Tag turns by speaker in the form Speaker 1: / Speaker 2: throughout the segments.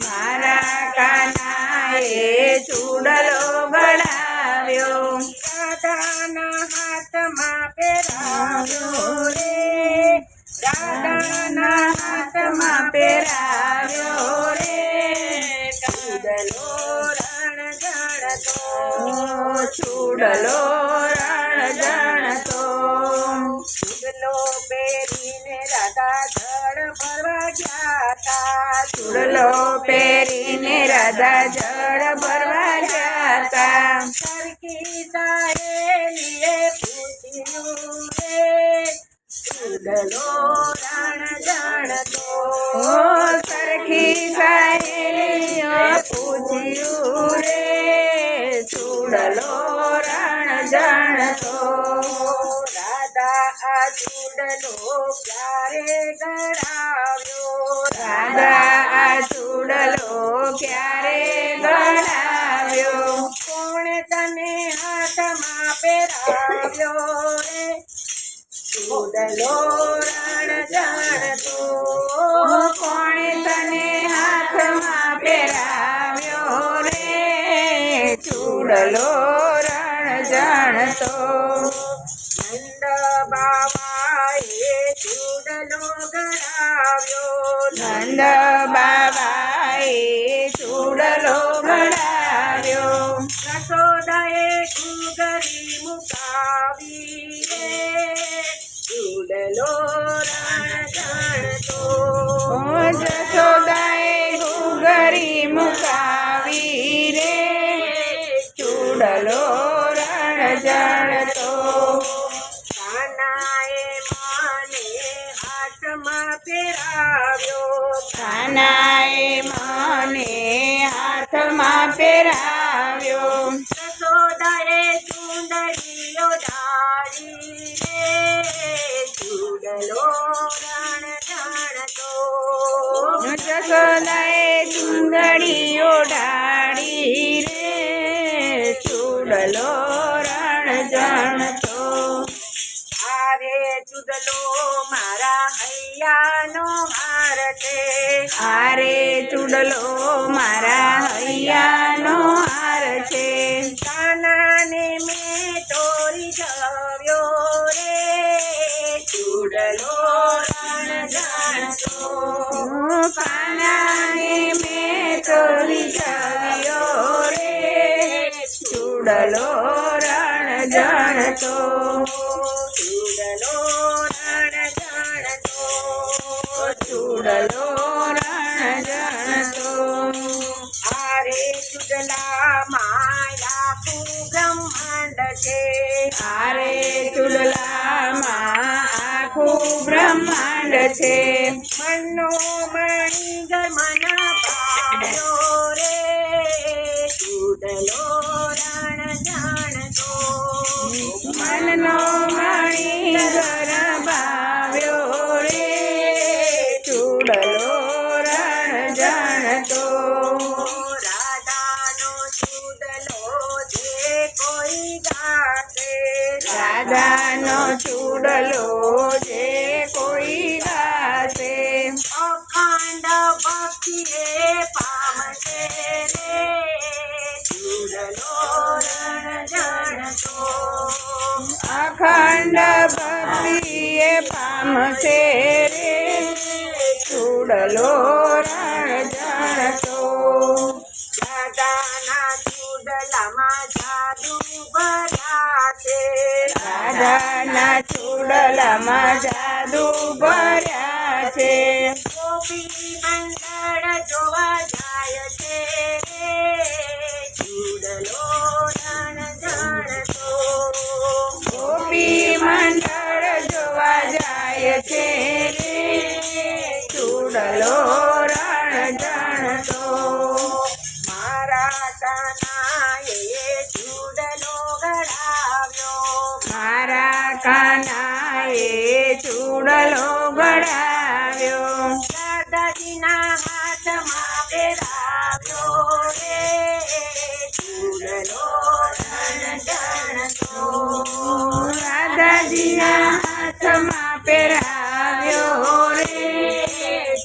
Speaker 1: મારા કાનાએ ચૂડલો ગળાવ્યો દાદાના હાથમાં પહેરાવ્યો રે
Speaker 2: દાદાના હાથમાં પહેરાવ્યો રે
Speaker 1: ચૂડલો રણ જણતો
Speaker 2: ચૂડલો
Speaker 1: તા
Speaker 2: પેરીને પહેરીને રાધા જળ ભરવા જાતા
Speaker 1: સરખી સાહેલીએ પૂછ્યું રે. ચૂડલો રણ જાણતો.
Speaker 2: સરખી સાહેલીઓ પૂછ્યું રે. ચૂડલો રણ જાણતો.
Speaker 1: ચૂડલો ક્યારે ગળાવ્યો
Speaker 2: રાધા આ ચૂડલો ક્યારે ગણાવ્યો
Speaker 1: કોણે તને હાથમાં પહેરાવ્યો રે ચૂડલો રણ જાણતો
Speaker 2: કોણે તને હાથમાં પહેરાવ્યો રે ચૂડલો રણ જાણતો
Speaker 1: નંદ બાબાએ ચૂડલો ગળાવ્યો પહેરાવ્યો
Speaker 2: કાનાએ મને હાથમાં પહેરાવ્યો
Speaker 1: રસોદાએ ચૂંદડીઓ ધારી રે. ચૂડલો રણ જાણતો
Speaker 2: જશોદાએ ચુંદડીઓ ડાળી
Speaker 1: હૈયાનો આરતે
Speaker 2: આરે ચૂડલો મારા હૈયાનો છે
Speaker 1: કાનાને મેં તોરી જવ્યો રે. ચૂડલો રણ જાણતો.
Speaker 2: કાનાને મેં તોરી જવ્યો રે. ચૂડલો રણ જાણતો.
Speaker 1: ચૂડલા માયાકું બ્રહ્માંડ છે.
Speaker 2: આરે ચૂડલામાં આખું બ્રહ્માંડ છે.
Speaker 1: મનનો મણી ગમના પાડ્યો રે. ચૂડલો રણ જાણતો.
Speaker 2: મનનો મણી
Speaker 1: રાધાનો ચૂડલો જે કોઈ ગાશે અખંડ ભક્તિએ પામશે રે ચૂડલો રણ જાણતો.
Speaker 2: અખંડ ભક્તિએ પામશે રે ચૂડલો રણ જાણતો. दाना
Speaker 1: चुडला माझा दुबराचे दाना चुडला माझा दुबराचे गोपी मंडळ
Speaker 2: जोवा जायचे. चुडलो जण जाणतो गोपी मंडळ जोवा जायचे.
Speaker 1: चुडलो કાનાએ ચૂડલો ગળાવ્યો.
Speaker 2: મારા કાનાએ ચૂડલો ગળાવ્યો.
Speaker 1: દાદાજીના હાથમાં પહેરાવ્યો. રે ચૂડલો રણ જાણતો
Speaker 2: રાધાજીના હાથમાં પહેરાવ્યો. રે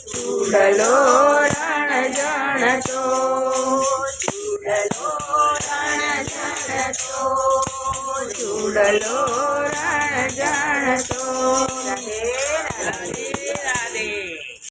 Speaker 2: ચૂડલો ચૂડલો રણ જણતો રાધે રાધે